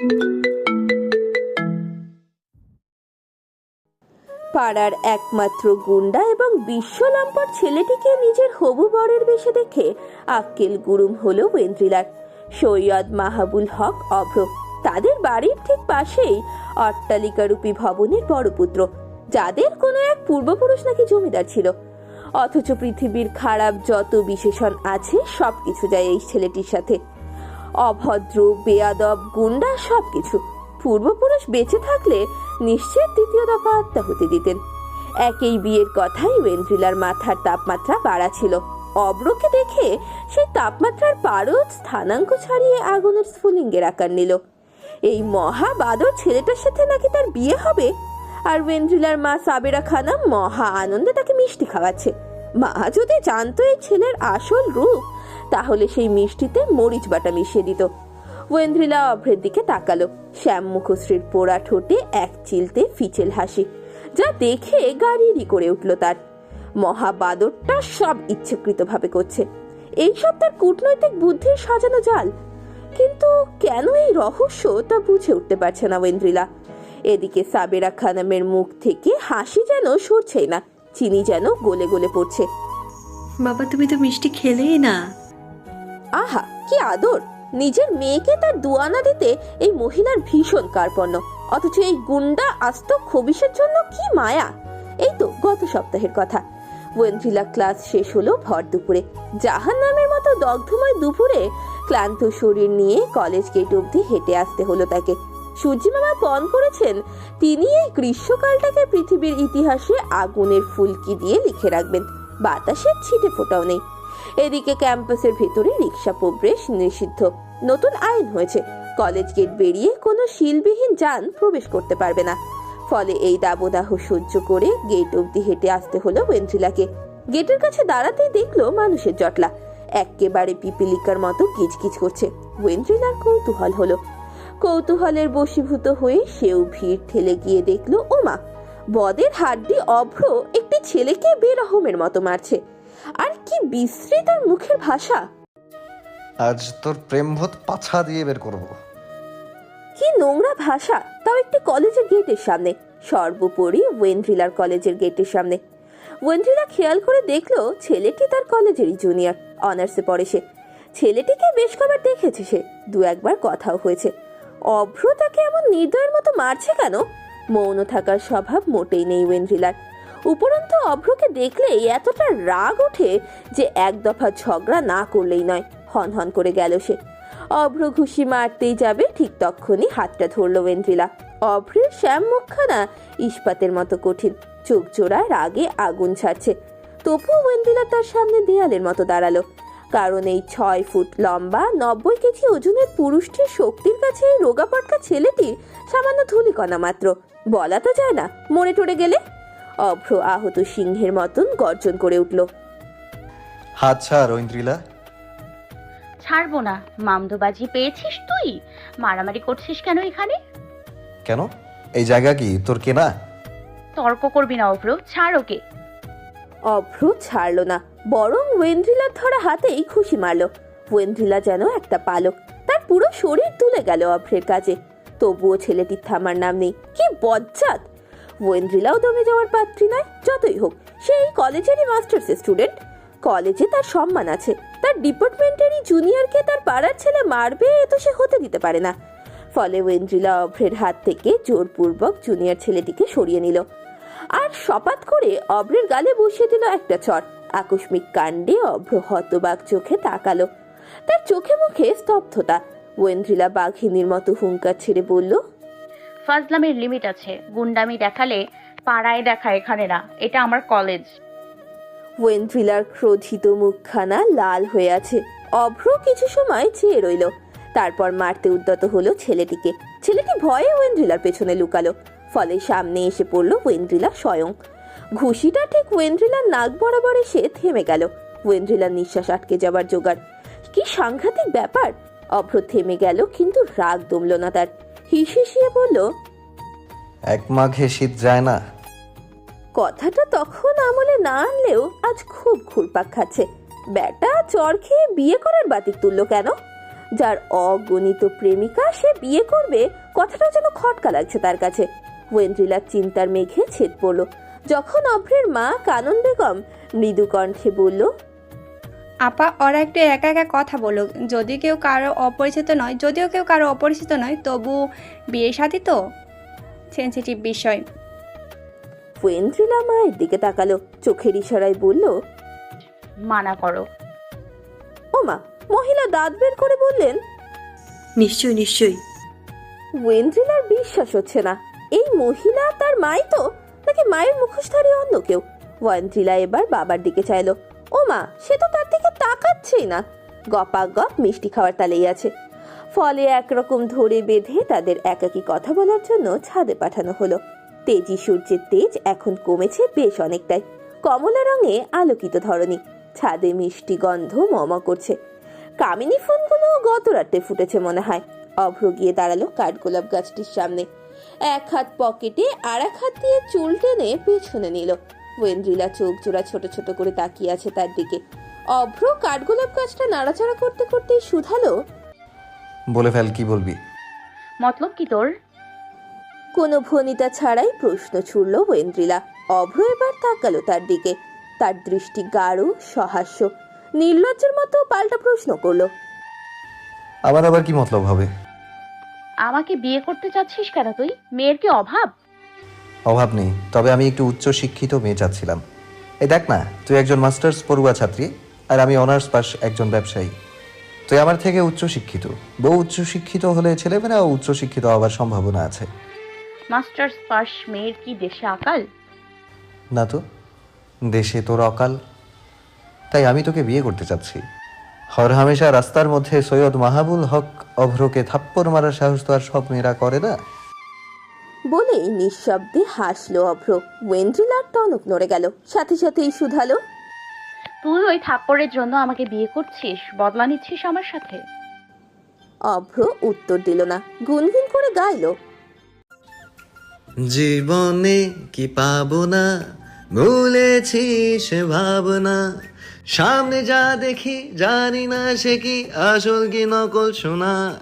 পাড়ার একমাত্র গুন্ডা এবং বিশ্ব বিশ্বলম্পট ছেলেটিকে নিজের হবু বরের বেশে দেখে আক্কেল গুরুম হলো ওয়েন্দ্রিলার সৈয়দ মাহাবুল হক অভ্র, তাদের বাড়ির ঠিক পাশেই অট্টালিকারূপী ভবনের বড় পুত্র যাদের কোনো এক পূর্বপুরুষ নাকি জমিদার ছিল। অথচ পৃথিবীর খারাপ যত বিশেষণ আছে, সবকিছু যায় এই ছেলেটির সাথে। অভদ্র, বেয়াদব, গুন্ডা সবকিছু। পূর্বপুরুষ বেঁচে থাকলে নিশ্চিত দ্বিতীয় দফা আত্মাহুতি দিতেন। একই বিয়ের কথাই ওয়েন্দ্রিলার মাথার তাপমাত্রা বাড়া ছিল। অব্রকে দেখে সেই তাপমাত্রার পারদ স্থানাঙ্ক ছাড়িয়ে আগুনের স্ফুলিঙ্গের আকার নিল। এই মহা বাদর ছেলেটার সাথে নাকি তার বিয়ে হবে? আর ওয়েন্দ্রিলার মা সাবেরা খানম মহা আনন্দে তাকে মিষ্টি খাওয়াচ্ছে। মা যদি জানতো এই ছেলের আসল রূপ তাহলে সেই মিষ্টিতে মরিচ বাটা মিশিয়ে দিত। ওয়েন্দ্রিলা অভ্রের দিকে তাকালো। শ্যাম মুখশ্রীর পোড়া ঠোঁটে এক চিলতে ফিচেল হাসি, যা দেখে গাড়িরই করে উঠল তার। মহাবাদরটা সব ইচ্ছাকৃতভাবে করছে। এইসব তার কূটনৈতিক বুদ্ধির সাজানো জাল। কিন্তু কেন এই রহস্য তা বুঝে উঠতে পারছে না ওয়েন্দ্রিলা। এদিকে সাবেরা খানামের মুখ থেকে হাসি যেন সরছেই না, চিনি যেন গলে গলে পড়ছে। বাবা, তুমি তো মিষ্টি খেলেই না। আহা, কি আদর! নিজের মেয়েকে তার দুয়ানা দিতে এই মহিলার ভীষণ কার্পণ্য। অথচ এই গুন্ডা আস্ত খবিসের জন্য কি মায়া! এই তো গত সপ্তাহের কথা। ক্লাস শেষ হলো ভর দুপুরে। জাহান নামের মতো দগ্ধময় দুপুরে ক্লান্ত শরীর নিয়ে কলেজ গেট অবধি হেঁটে আসতে হলো তাকে। সূর্যি মামা পণ করেছেন, তিনি এই গ্রীষ্মকালটাকে পৃথিবীর ইতিহাসে আগুনের ফুলকি দিয়ে লিখে রাখবেন। বাতাসের ছিটে ফোটাও নেই। এদিকে ক্যাম্পাসের ভেতরে রিক্সা প্রবেশ নিষিদ্ধ। নতুন আইন হয়েছে। কলেজ গেট বেরিয়ে কোনো শিলবিহীন যান প্রবেশ করতে পারবে না। ফলে এই দাবদাহ সহ্য করে গেট অবধি হেঁটে আসতে হলো ওয়েন্ট্রিলাকে গেটের কাছে দাঁড়াতেই দেখল মানুষের জটলা। একেবারে পিপিলিকার মতো কিচকিচ করছে। ওয়েন্ট্রিলার কৌতূহল হলো। কৌতূহলের বশীভূত হয়ে সেও ভিড় ঠেলে গিয়ে দেখল, ওমা, বদের হাড্ডি অভ্র একটি ছেলেকে বেরহমের মতো মারছে। আর কি বিশ্রী তার মুখের ভাষা। আজ তোর প্রেমভূত পাছা দিয়ে বের করব। কি নোংরা ভাষা। তাও একটি কলেজের গেটের সামনে সর্বোপরি ওয়েন্ড্রিলার কলেজের গেটের সামনে। ওয়েন্ড্রিলা খেয়াল করে দেখল ছেলেটি তার কলেজেরই জুনিয়র অনার্সে পড়ে সে। ছেলেটিকে বেশ কবার দেখেছে সে দু একবার কথাও হয়েছে। অভ্র তাকে এমন নির্দয়ের মতো মারছে কেন? মৌন থাকার স্বভাব মোটেই নেই ওয়েন্ড্রিলার উপরন্তু অভ্রকে দেখলেই এতটা রাগ ওঠে যে এক দফা ঝগড়া না করলেই নয় হন হন করে গেল সে। অভ্র ঘুষি মারতেই যাবে, ঠিক তখনই হাতটা ধরল ওয়েন্দ্রিলা। অভ্রের শ্যাম মুখখানা ইস্পাতের মতো কঠিন, চোখ জোড়া রাগে আগুন ছাড়ছে। তবুও ওয়েন্দ্রিলা তার সামনে দেয়ালের মতো দাঁড়াল। কারণ এই ছয় ফুট লম্বা, নব্বই কেজি ওজনের পুরুষটির শক্তির কাছে রোগাপটকা ছেলেটি সামান্য ধুলিকণা মাত্র। বলা তো যায় না মরে টরে গেলে? অভ্র আহত সিংহের মতন গর্জন করে উঠল। হাত ছাড় ঐন্দ্রিলা। ছাড়বো না। মামদোবাজি পেয়েছিস তুই? মারামারি করছিস কেন এখানে? কেন? এই জায়গা কি? তোর কেনা তর্ক করবি না অভ্র ছাড় ওকে। অভ্র ছাড়লো না বরং ওয়েন্দ্রিলার ধরা হাতেই খুশি মারলো। ওয়েন্দ্রিলা যেন একটা পালক তার পুরো শরীর তুলে গেল অভ্রের কাজে। তবুও ছেলেটির থামার নাম নেই। কি বজ্জাত! ওয়েন্দ্রিলাও দমে যাওয়ার পাত্রী নয়, যতই হোক, সেই কলেজেরই মাস্টার্সের স্টুডেন্ট। কলেজে তার সম্মান আছে, তার ডিপার্টমেন্টেরই জুনিয়রকে তার পাড়ার ছেলে মারবে এ তো সে হতে দিতে পারে না। ফলে ওয়েন্দ্রিলা অভ্রের হাত থেকে জোরপূর্বক জুনিয়র ছেলেটিকে সরিয়ে নিল। আর সপাত করে অভ্রের গালে বসিয়ে দিল একটা চট আকস্মিক কাণ্ডে অভ্র হতবাক চোখে তাকালো। তার চোখে মুখে স্তব্ধতা। ওয়েন্দ্রিলা বাঘিনীর মতো হুঙ্কার ছেড়ে বলল ফাজলামের লিমিট আছে। গুন্ডামি দেখালে পাড়ায় দেখা এখানে না এটা আমার কলেজ ওয়েন্দ্রিলার ক্রোধিত মুখখানা লাল হয়ে আছে, অভ্র কিছু সময় চেয়ে রইল। তারপর মারতে উদ্যত হলো ছেলেটিকে। ছেলেটি ভয়ে ওয়েন্দ্রিলার পেছনে লুকালো। ফলে সামনে এসে পড়ল ওয়েন্দ্রিলা স্বয়ং। ঘুষিটা ঠিক ওয়েন্দ্রিলার নাক বরাবর এসে থেমে গেল। ওয়েন্দ্রিলার নিঃশ্বাস আটকে যাবার জোগাড়। কি সাংঘাতিক ব্যাপার! অভ্র থেমে গেল, কিন্তু রাগ দমল না তার। হিসিয়ে বলল এক মাঘে শীত যায় না। কথাটা তখন আমলে না আনলেও আজ খুব ঘুরপাক খাচ্ছে। ব্যাটা চর খেয়ে বিয়ে করার বাতিক তুললো কেন? যার অগণিত প্রেমিকা সে বিয়ে করবে কথাটা যেন খটকা লাগছে তার কাছে। ওয়েন্দ্রিলার চিন্তার মেঘে ছেদ পড়ল। যখন অভ্রের মা কানন বেগম মৃদু কণ্ঠে বলল আপা ওরা একটু একা একা কথা বলুক। যদি কেউ কারও অপরিচিত নয় যদিও কেউ কারও অপরিচিত নয় তবু বিয়ে সাথী তো সেন্সিটিভ বিষয়। ওয়েন্দ্রিলা মায়ের দিকে তাকালো চোখের ইশারায় বলল মানা করো। ওমা মহিলা দাঁত বের করে বললেন? নিশ্চয়ই নিশ্চয়ই। ওয়েন্দ্রিলার বিশ্বাস হচ্ছে না। এই মহিলা তার মাই তো? নাকি মায়ের মুখোশধারী অন্য কেউ? ওয়েন্দ্রিলা এবার বাবার দিকে চাইলো ও মা সে তো তার তাকাচ্ছেই না। গপা গপ মিষ্টি খাওয়ার তালেই আছে। ফলে একরকম ধরে বেঁধে তাদের একাকী কথা বলার জন্য ছাদে পাঠানো হলো। তেজি সূর্যের তেজ এখন কমেছে বেশ অনেকটাই। কমলা রঙে আলোকিত ধরনী ছাদে মিষ্টি গন্ধ মমা করছে। কামিনী ফুলগুলো গত রাতে ফুটেছে মনে হয়। অভ্র গিয়ে দাঁড়াল কাঠগোলাপ গাছটির সামনে। এক হাত পকেটে আর এক হাত দিয়ে চুল টেনে পেছনে নিল। ওয়েন্দ্রিলা চোখ জোড়া ছোট ছোট করে তাকিয়ে আছে তার দিকে। অভ্র কাঠগোলাপ গাছটা নাড়াচাড়া করতে করতে শুধালো। বলে ফেল কি বলবি? মতলব কি তোর? কোনো ভনিতা ছাড়াই প্রশ্ন ছুড়ল ওয়েন্দ্রিলা। অভ্র এবার তাকালো তার দিকে। তার দৃষ্টি গাঢ় সহাস্য নির্লজ্জের মতো পাল্টা প্রশ্ন করল। আবার আবার কি মতলব হবে? আমাকে বিয়ে করতে চাচ্ছিস কেন তুই? মেয়ের কি অভাব? অভাব নেই তবে আমি একটু উচ্চ শিক্ষিত মেয়ে চাচ্ছিলাম। এই দেখ না তুই একজন মাস্টার্স পড়ুয়া ছাত্রী আর আমি অনার্স পাস একজন ব্যবসায়ী। তুই আমার থেকে উচ্চ শিক্ষিত বউ উচ্চ শিক্ষিত হলে ছেলেমেয়েরাও উচ্চ শিক্ষিত হওয়ার সম্ভাবনা আছে। মাস্টার্স পাস মেয়ের কি দেশে আকাল না তো দেশে তোর অকাল। তাই আমি তোকে বিয়ে করতে চাচ্ছি। হর হামেশা রাস্তার মধ্যে সৈয়দ মাহাবুল হক অভ্রকে থাপ্পড় মারার সাহস তো আর সব মেয়েরা করে না। বলেই নিঃশব্দে হাসলো অভ্র। ওয়েন্দ্রিলার টনক নড়ে গেল। সাথে সাথেই শুধালো। তুই ওই থাপ্পড়ের জন্য আমাকে বিয়ে করছিস? বদলা নিচ্ছিস আমার সাথে? অভ্র উত্তর দিল না। গুনগুন করে গাইলো। জীবনে কি পাবো না? ভুলেছি সে ভাবনা। সামনে যা দেখি জানি না সে কি আসল কি নকল শোনা।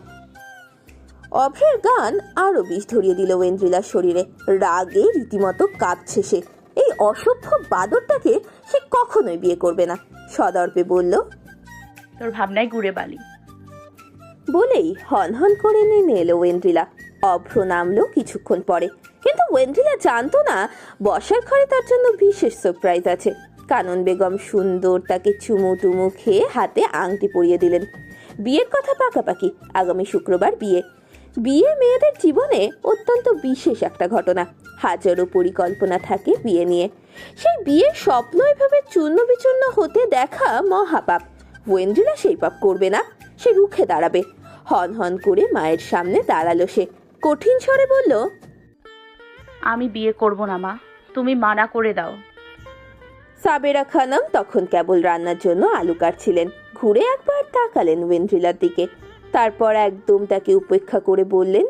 অভ্রের গান আরও বিষ ধরিয়ে দিল ওয়েন্দ্রিলার শরীরে। রাগে রীতিমতো কাঁপছে সে। অসভ্য বাদরটাকে সে কখনোই বিয়ে করবে না। সদর্পে বলল তোর ভাবনায় ঘুরে বালি। বলেই হন হন করে নেমে এলো ওয়েন্দ্রিলা অভ্র নামলো কিছুক্ষণ পরে। কিন্তু ওয়েন্দ্রিলা জানতো না বসার ঘরে তার জন্য বিশেষ সারপ্রাইজ আছে। কানন বেগম সুন্দর তাকে চুমু টুমু খেয়ে হাতে আংটি পরিয়ে দিলেন। বিয়ের কথা পাকাপাকি আগামী শুক্রবার বিয়ে। বিয়ে মেয়েদের জীবনে অত্যন্ত বিশেষ একটা ঘটনা। হাজারো পরিকল্পনা থাকে বিয়ে নিয়ে। সেই বিয়ের স্বপ্ন এভাবে চূর্ণ বিচূর্ণ হতে দেখা মহাপাপ। ওয়েন্দ্রিলা সেই পাপ করবে না সে রুখে দাঁড়াবে। হন হন করে মায়ের সামনে দাঁড়াল সে। কঠিন স্বরে বলল আমি বিয়ে করব না মা। তুমি মানা করে দাও। সাবেরা খানম তখন কেবল রান্নার জন্য আলু কাটছিলেন। ঘুরে একবার তাকালেন ওয়েন্দ্রিলার দিকে। তারপর একদম তাকে উপেক্ষা করে বললেন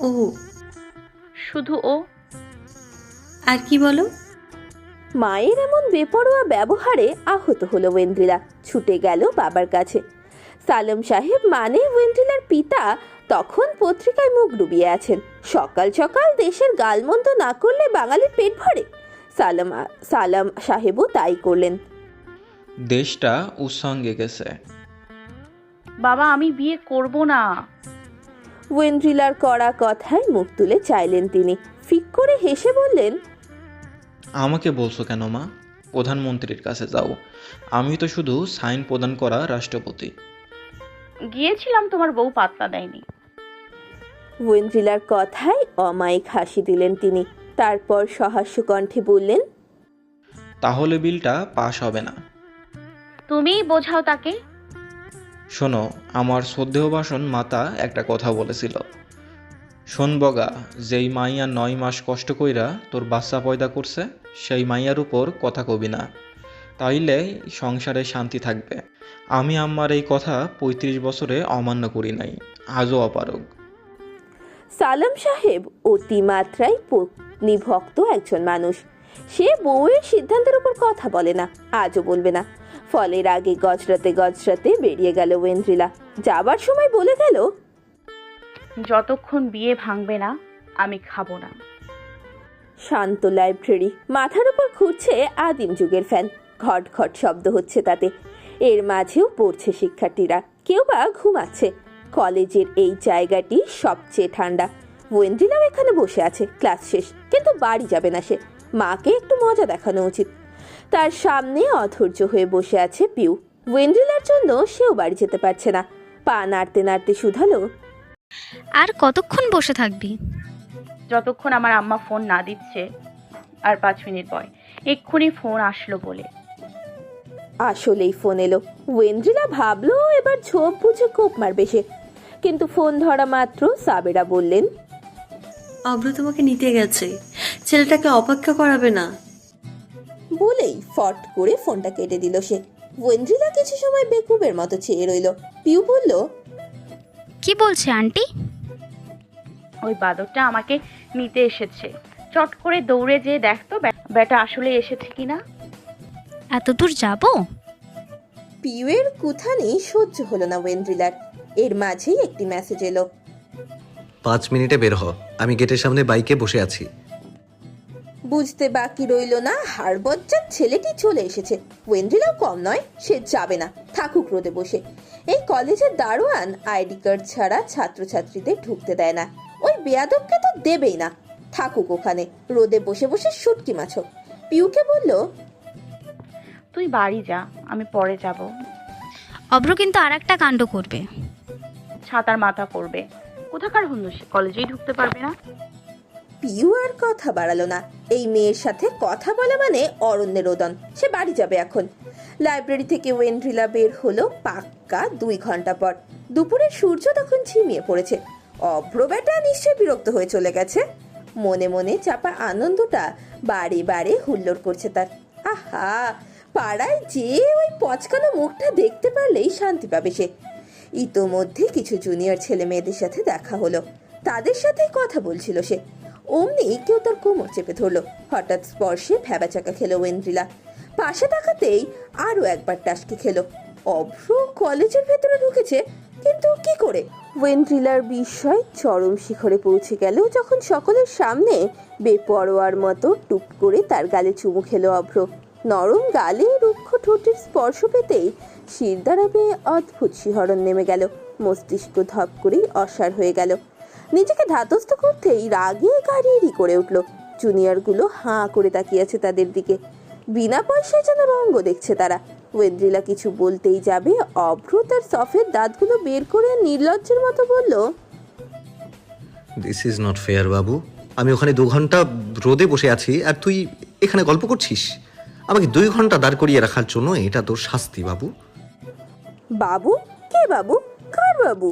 ও শুধু ও। আর কি বলো? মায়ের এমন বেপরোয়া ব্যবহারে আহত হলো ওয়েন্দ্রিলা। ছুটে গেল বাবার কাছে। সালেম সাহেব মানে ওয়েন্দ্রিলার পিতা তখন পত্রিকায় মুখ ডুবিয়ে আছেন। সকাল সকাল দেশের গালমন্দ না করলে বাঙালির পেট ভরে। সালাম সালাম সাহেবও তাই করলেন। দেশটা উৎসঙ্গে গেছে। বাবা আমি বিয়ে করব না। ওয়েন্দ্রিলার কড়া কথায় মুখ তুলে চাইলেন তিনি। ফিক করে হেসে বললেন আমাকে বলছো কেন মা? প্রধানমন্ত্রীর কাছে যাও। আমি তো শুধু সাইন প্রদান করা রাষ্ট্রপতি। গিয়েছিলাম তোমার বউ পাত্তা দেয়নি। ওয়েন্দ্রিলার কথায় অমায়িক হাসি দিলেন তিনি। তারপর সহাস্য কণ্ঠে বললেন তাহলে বিলটা পাশ হবে না। তুমিই বোঝাও তাকে। শোনো, আমার শ্রদ্ধেয় বাসন মাতা একটা কথা বলেছিল। শোন বগা, যেই মাইয়া নয় মাস কষ্ট কইরা তোর বাচ্চা পয়দা করছে, সেই মাইয়ার উপর কথা কবি না। তাইলে সংসারে শান্তি থাকবে। আমি আমার এই কথা পঁয়ত্রিশ বছরে অমান্য করি নাই, আজও অপারগ। সালাম সাহেব, অতিমাত্রায় পত্নী ভক্ত একজন মানুষ। সে বউয়ের সিদ্ধান্তের উপর কথা বলে না, আজও বলবে না। ফলের আগে গজরাতে গজরাতে বেরিয়ে গেল ওয়েন্দ্রিলা। যাবার সময় বলে গেল যতক্ষণ বিয়ে ভাঙবে না আমি খাব না। শান্ত লাইব্রেরি মাথার উপর ঘুরছে আদিম যুগের ফ্যান। ঘট ঘট শব্দ হচ্ছে তাতে। এর মাঝেও পড়ছে শিক্ষার্থীরা। কেউ বা ঘুমাচ্ছে। কলেজের এই জায়গাটি সবচেয়ে ঠান্ডা। ওয়েন্দ্রিলাও এখানে বসে আছে ক্লাস শেষ কিন্তু বাড়ি যাবে না সে। মাকে একটু মজা দেখানো উচিত। তার সামনে অধৈর্য হয়ে বসে আছে পিউ। ওয়েন্দ্রিলার জন্য সেও বাড়ি যেতে পারছে না। পা নাড়তে নাড়তে শুধালো। আর কতক্ষণ বসে থাকবি? যতক্ষণ আমার আম্মা ফোন না দিচ্ছে আর পাঁচ মিনিট পর। এক্ষুনি ফোন আসলো বলে। আসলেই ফোন এলো। ওয়েন্দ্রিলা ভাবলো এবার ঝোপ বুঝে কোপ মারবে সে। কিন্তু ফোন ধরা মাত্র সাবেরা বললেন অভ্র তোমাকে নিতে গেছে। ছেলেটাকে অপেক্ষা করাবে না। বলেই ফট করে ফোনটা কেটে দিল সে। ওয়েন্দ্রিলা কিছু সময় বেকুবের মতো চেয়ে রইল। পিউ বলল কি বলছে আন্টি? ওই বাদরটা আমাকে নিতে এসেছে। চট করে দৌড়ে যেয়ে দেখতো বেটা আসলে এসেছে কিনা এত দূর যাব? পিউয়ের কুথানি সহ্য হলো না ওয়েন্দ্রিলার। এর মাঝেই একটি মেসেজ এলো। পাঁচ মিনিটে বের হ। আমি গেটের সামনে বাইকে বসে আছি। বুঝতে বাকি রইল না হারবজ্জার ছেলেটি চলে এসেছে। ওয়েন্দ্রিলাও কম নয় সে যাবে না থাকুক রোদে বসে। এই কলেজের দারোয়ান আইডি কার্ড ছাড়া ছাত্রছাত্রীদের ঢুকতে দেয় না। ওই বেয়াদবকে তো দেবেই না। থাকুক ওখানে রোদে বসে বসে শুটকি মাছক পিউকে বলল তুই বাড়ি যা আমি পরে যাব। অভ্র কিন্তু আর একটা কাণ্ড করবে। ছাতার মাথা করবে। কোথাকার হন্য সে? কলেজেই ঢুকতে পারবে না? পিউ আর কথা বাড়ালো না। এই মেয়ের সাথে কথা বলা মানে অরণ্যের রোদন। সে বাড়ি যাবে এখন। লাইব্রেরি থেকে ওয়েন্ড্রিলা বের হলো পাক্কা দুই ঘণ্টা পর। দুপুরে সূর্য তখন ঝিমিয়ে পড়েছে। অভ্র বেটা নিশ্চয় বিরক্ত হয়ে চলে গেছে। মনে মনে চাপা আনন্দটা বারে বারে হুল্লোড় করছে তার। আহা, পাড়ায় যে ওই পচকানো মুখটা দেখতে পারলেই শান্তি পাবে সে। ইতোমধ্যে কিছু জুনিয়র ছেলে মেয়েদের সাথে দেখা হলো। তাদের সাথেই কথা বলছিল সে। অমনি কেউ তার কোমর চেপে ধরলো। হঠাৎ স্পর্শে ভ্যাবাচাকা খেলো ওয়েন্দ্রিলা। পাশে তাকাতেই আরও একবার টাসকে খেলো। অভ্র কলেজের ভেতরে ঢুকেছে, কিন্তু কি করে? ওয়েন্দ্রিলার বিস্ময় চরম শিখরে পৌঁছে গেল যখন সকলের সামনে বেপরোয়ার মতো টুপ করে তার গালে চুমু খেলো অভ্র। নরম গালে রুক্ষ ঠোঁটের স্পর্শ পেতেই শির দাঁড়াবে অদ্ভুত শিহরণ নেমে গেল। মস্তিষ্ক ধপ করেই অসার হয়ে গেল। নিজেকে ধাতস্থ করতেই রাগে গাড়িয়েরি করে উঠল। জুনিয়রগুলো হাঁ করে তাকিয়ে আছে তাদের দিকে। বিনা পয়সায় যেন রঙ্গ দেখছে তারা। ওয়েন্দ্রিলা কিছু বলতেই যাবে অভ্র তার সফের দাঁতগুলো বের করে নির্লজ্জের মতো বলল দিস ইজ নট ফেয়ার বাবু। আমি ওখানে দু ঘণ্টা রোদে বসে আছি আর তুই এখানে গল্প করছিস? আমাকে দুই ঘণ্টা দাঁড় করিয়ে রাখার জন্য এটা তোর শাস্তি বাবু। বাবু? কে বাবু? কার বাবু?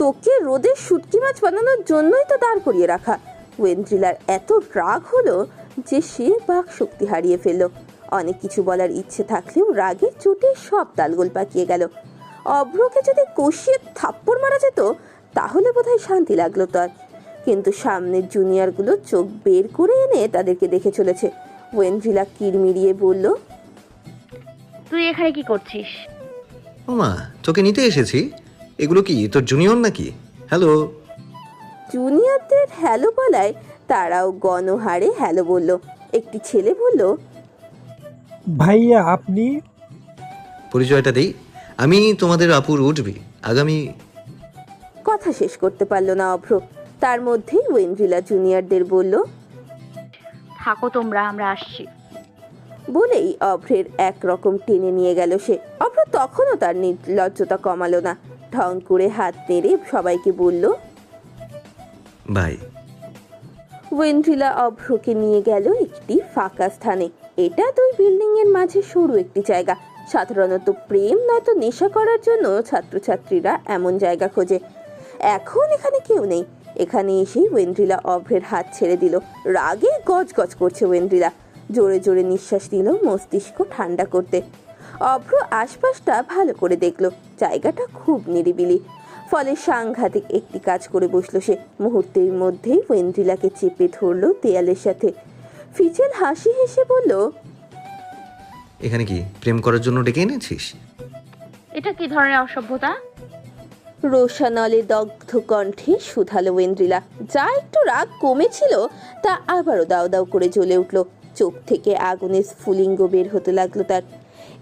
তোকে রোদে শুটকি মাছ বানানোর জন্যই তো দাঁড় করিয়ে রাখা। ওয়েন্দ্রিলার এত রাগ হলো যে সে বাক শক্তি হারিয়ে ফেলল। অনেক কিছু বলার ইচ্ছে থাকলেও রাগের চোটে সব তালগোল পাকিয়ে গেল। অভ্রকে যদি কষিয়ে থাপ্পড় মারা যেত তাহলে বোধহয় শান্তি লাগল তার। কিন্তু সামনের জুনিয়রগুলো চোখ বের করে এনে তাদেরকে দেখে চলেছে। ওয়েন্দ্রিলা কিরমিরিয়ে বলল তুই এখানে কি করছিস? ও মা তোকে নিতে এসেছি। এগুলো কি তোর জুনিয়র নাকি? হ্যালো জুনিয়রদের হ্যালো বলায় তারাও গণহারে হ্যালো বলল। একটি ছেলে বলল ভাইয়া আপনি? পরিচয়টা দেই। আমি তোমাদের আপুর উঠবি। আগামী কথা শেষ করতে পারল না অভ্র। তার মধ্যেই ওয়েন্দ্রিলা জুনিয়রদের বলল থাকো তোমরা আমরা আসছি। বলেই অভ্রের একরকম টেনে নিয়ে গেল সে। অভ্র তখনও তার নির্লজ্জতা কমালো না। ঢং করে হাত নেড়ে সবাইকে বলল বাই ওয়েন্দ্রিলা অভ্রকে নিয়ে গেল একটি ফাঁকা স্থানে। এটা দুই বিল্ডিং এর মাঝে সরু একটি জায়গা। সাধারণত প্রেম নয়তো নেশা করার জন্য ছাত্রছাত্রীরা এমন জায়গা খোঁজে। এখন এখানে কেউ নেই। এখানে এসেই ওয়েন্দ্রিলা অভ্রের হাত ছেড়ে দিল। রাগে গজগজ করছে ওয়েন্দ্রিলা জোরে জোরে নিঃশ্বাস নিল মস্তিষ্ক ঠান্ডা করতে। অভ্র আশপাশটা ভালো করে দেখল। জায়গাটা খুব নিরিবিলি। ফলে সাংঘাতিক একটি কাজ করে বসল সে। মুহূর্তের মধ্যেই ওয়েন্দ্রিলাকে চেপে ধরলো দেয়ালের সাথে। ফিচেল হাসি হেসে বলল এখানে কি প্রেম করার জন্য ডেকে এনেছিস? এটা কি ধরনের অসভ্যতা? রোশানলে দগ্ধ কণ্ঠে শুধালো ওয়েন্দ্রিলা। যা একটু রাগ কমেছিল তা আবারও দাও দাও করে জ্বলে উঠল। চোখ থেকে আগুনের স্ফুলিঙ্গ বের হতে লাগল তার।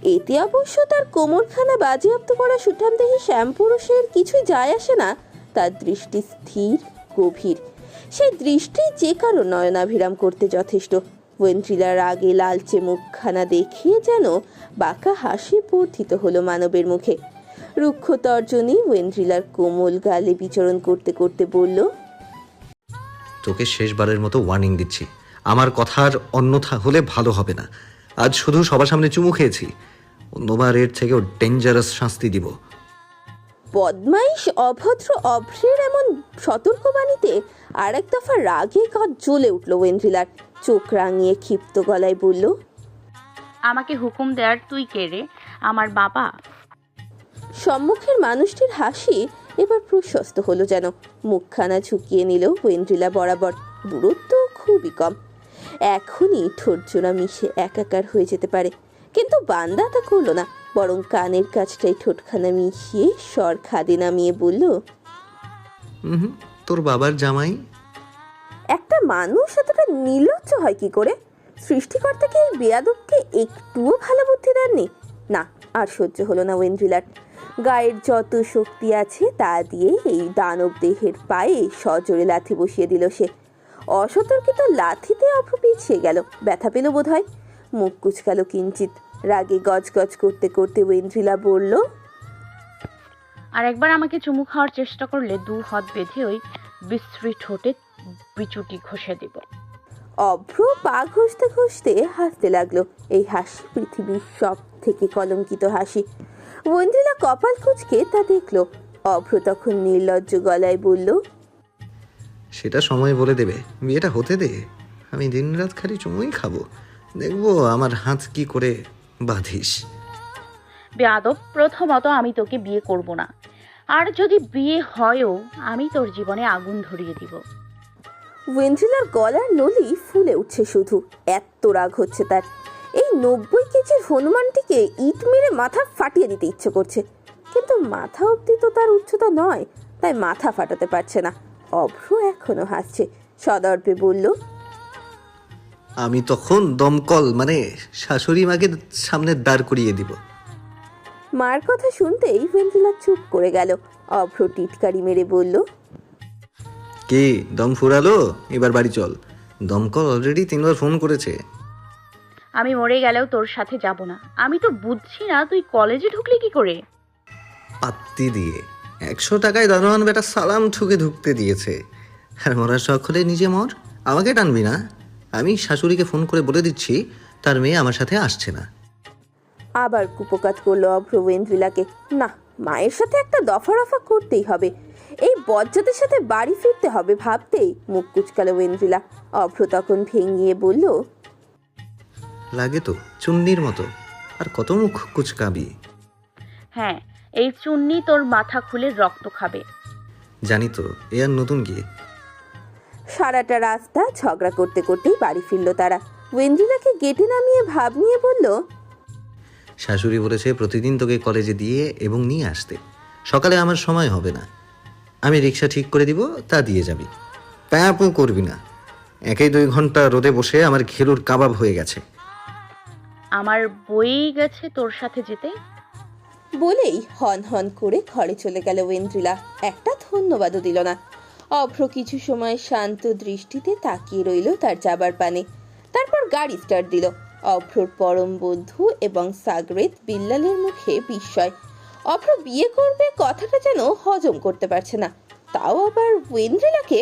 এতে অবশ্য তার কোমরখানা বাজেয়াপ্ত করা সুঠামদেহী শ্যামপুরুষের কিছুই যায় আসে না। তার দৃষ্টি স্থির, গভীর। সেই দৃষ্টি যে কারও নয়নাভিরাম করতে যথেষ্ট। ওয়েন্ট্রিলার আগে লালচে মুখখানা দেখিয়ে যেন বাঁকা হাসি বর্ধিত হলো মানবের মুখে। রুক্ষ তর্জনী ওয়েন্ড্রিলার কোমল গালে বিচরণ করতে করতে বলল, তোকে শেষবারের মতো ওয়ার্নিং দিচ্ছি। আমার কথার অন্যথা হলে ভালো হবে না। আজ শুধু সবার সামনে চুমু খেয়েছি। অন্যবার এর থেকেও ডেঞ্জারাস শাস্তি দিব। বদমাইশ অভদ্র অভ্রের এমন সতর্কবাণীতে আর এক দফা রাগে কাজ জ্বলে উঠল ওয়েন্ড্রিলার চোখ রাঙিয়ে ক্ষিপ্ত গলায় বলল আমাকে হুকুম দেওয়ার তুই কে রে? আমার বাবা? সম্মুখের মানুষটির হাসি এবার প্রশস্ত হলো যেন। মুখখানা ঝুঁকিয়ে নিল ওয়েন্ড্রিলা বরাবর। দূরত্ব খুবই কম। এখনই ঠোঁটজোড়া মিশে একাকার হয়ে যেতে পারে। কিন্তু বান্দা তা করল না বরং কানের কাছটাই ঠোঁটখানা মিশিয়ে স্বর খাদে নামিয়ে বলল হুম তোর বাবার জামাই? একটা মানুষ এতটা নির্লজ্জ হয় কি করে? সৃষ্টিকর্তাকে এই বেয়াদবকে একটুও ভালো বুদ্ধি দেননি? না আর সহ্য হলো না ওয়েন্দ্রিলার। গায়ের যত শক্তি আছে তা দিয়ে এই দানব দেহের পায়ে সজোরে লাথি বসিয়ে দিল সে। অসতর্কিত লাথিতে অভ্র পিছিয়ে গেল ব্যথা পেল বোধ হয় মুখ কুচকাল কিঞ্চিত। রাগে গজগজ করতে করতে ওয়েন্দ্রিলা বলল আর একবার আমাকে চুমু খাওয়ার চেষ্টা করলে দু হাত বেঁধে ওই বিশ্রী ঠোঁটে বিচুটি ঘষে দিব। অভ্র পা ঘষতে ঘষতে হাসতে লাগল। এই হাসি পৃথিবীর সব থেকে কলঙ্কিত হাসি। বন্দিলা কপাল কুচকে তা দেখল। অভ্র তখন নির্লজ্জ গলায় বলল সেটা সময় বলে দেবে। বিয়েটা হতে দে। আমি দিনরাত খালি চুমুই খাব। দেখব আমার হাত কি করে বাঁধিস। বেয়াদব প্রথমত আমি তোকে বিয়ে করব না। আর যদি বিয়ে হয়ও আমি তোর জীবনে আগুন ধরিয়ে দিব। ওয়েন্ড্রিলার গলার নলি ফুলে উঠছে শুধু। এত রাগ হচ্ছে তার। এই নব্বই কেজির হনুমানটিকে ইট মেরে মাথা ফাটিয়ে দিতে ইচ্ছে করছে। কিন্তু মাথা অব্দি তো তার উচ্চতা নয় তাই মাথা ফাটাতে পারছে না। অভ্র এখনও হাসছে। সদর্পে বলল আমি তখন দমকল মানে শাশুড়ি মাকে সামনে দাঁড় করিয়ে দিব। মার কথা শুনতেই ওয়েন্ড্রিলা চুপ করে গেল। অভ্র টিটকারি মেরে বলল কি দম ফুরালো? এবার বাড়ি চল। দমকল অলরেডি তিনবার ফোন করেছে। আমি মরে গেলেও তোর সাথে যাব না। আমি তো বুঝছি না তুই কলেজে ঢুকলি কি করে? পাত্তি দিয়ে। একশো টাকায় দারোয়ান বেটা সালাম ঠুকে ঢুকতে দিয়েছে। আর মরার শখ হলে নিজে মর। আমাকে টানবি না? আমি শাশুড়িকে ফোন করে বলে দিচ্ছি তার মেয়ে আমার সাথে আসছে না। আবার কুপকাত করল অভ্র ওয়েন্দ্রিলাকে। না মায়ের সাথে একটা দফা রফা করতেই হবে। এই বজ্জাতের সাথে বাড়ি ফিরতে হবে ভাবতেই মুখ কুচকালো ওয়েন্দ্রিলা। অভ্র তখন ভেঙিয়ে বলল লাগে তো চুন্নির মতো। আর কত মুখ কুচকাবি। হ্যাঁ এই চুন্নি তোর মাথা খুলে রক্ত খাবে। জানি তো এ আর নতুন কি সারাটা রাস্তা ঝগড়া করতে করতেই বাড়ি ফিরল তারা। ওয়েন্দ্রিলাকে গেটে নামিয়ে ভাব নিয়ে বলল শাশুড়ি বলেছে প্রতিদিন তোকে কলেজে দিয়ে এবং নিয়ে আসতে। সকালে আমার সময় হবে না। আমি রিক্সা ঠিক করে দিব তা দিয়ে যাবি। প্যাপও করবি না। একেই দুই ঘণ্টা রোদে বসে আমার ঘেলুর কাবাব হয়ে গেছে। আমার বই গেছে তোর সাথে যেতে? বলেই হন হন করে ঘরে চলে গেল ওয়েন্দ্রিলা। একটা ধন্যবাদও দিল না। অভ্র কিছু সময় শান্ত দৃষ্টিতে তাকিয়ে রইল তার যাবার পানে। তারপর গাড়ি স্টার্ট দিল। অভ্রর পরম বন্ধু এবং সাগরেত বিল্লালের মুখে বিস্ময়। অভ্র বিয়ে করবে কথাটা যেন হজম করতে পারছে না। তাও আবার ওয়েন্দ্রিলাকে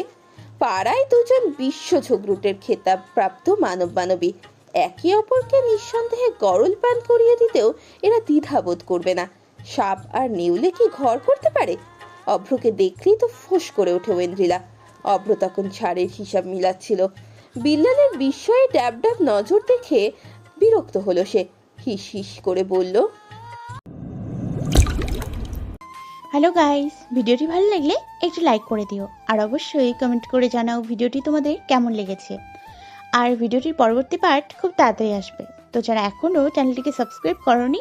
পাড়ায় দুজন বিশ্ব ঝগড়ুটের খেতাব প্রাপ্ত মানব মানবী একে অপরকে নিঃসন্দেহে গরল পান করিয়ে দিতেও এরা দ্বিধাবোধ করবে না। সাপ আর নেউলে কি ঘর করতে পারে? অভ্রকে দেখলেই তো ফোঁস করে ওঠে ওয়েন্দ্রিলা। অভ্র তখন ছাড়ের হিসাব মিলাচ্ছিল। বিল্লালের বিস্ময়ে ড্যাব ড্যাব নজর দেখে বিরক্ত হলো সে। হিস হিস করে বলল হ্যালো গাইস ভিডিওটি ভালো লাগলে একটু লাইক করে দিও। আর অবশ্যই কমেন্ট করে জানাও ভিডিওটি তোমাদের কেমন লেগেছে। আর ভিডিওটির পরবর্তী পার্ট খুব তাড়াতাড়ি আসবে। তো যারা এখনও চ্যানেলটিকে সাবস্ক্রাইব করনি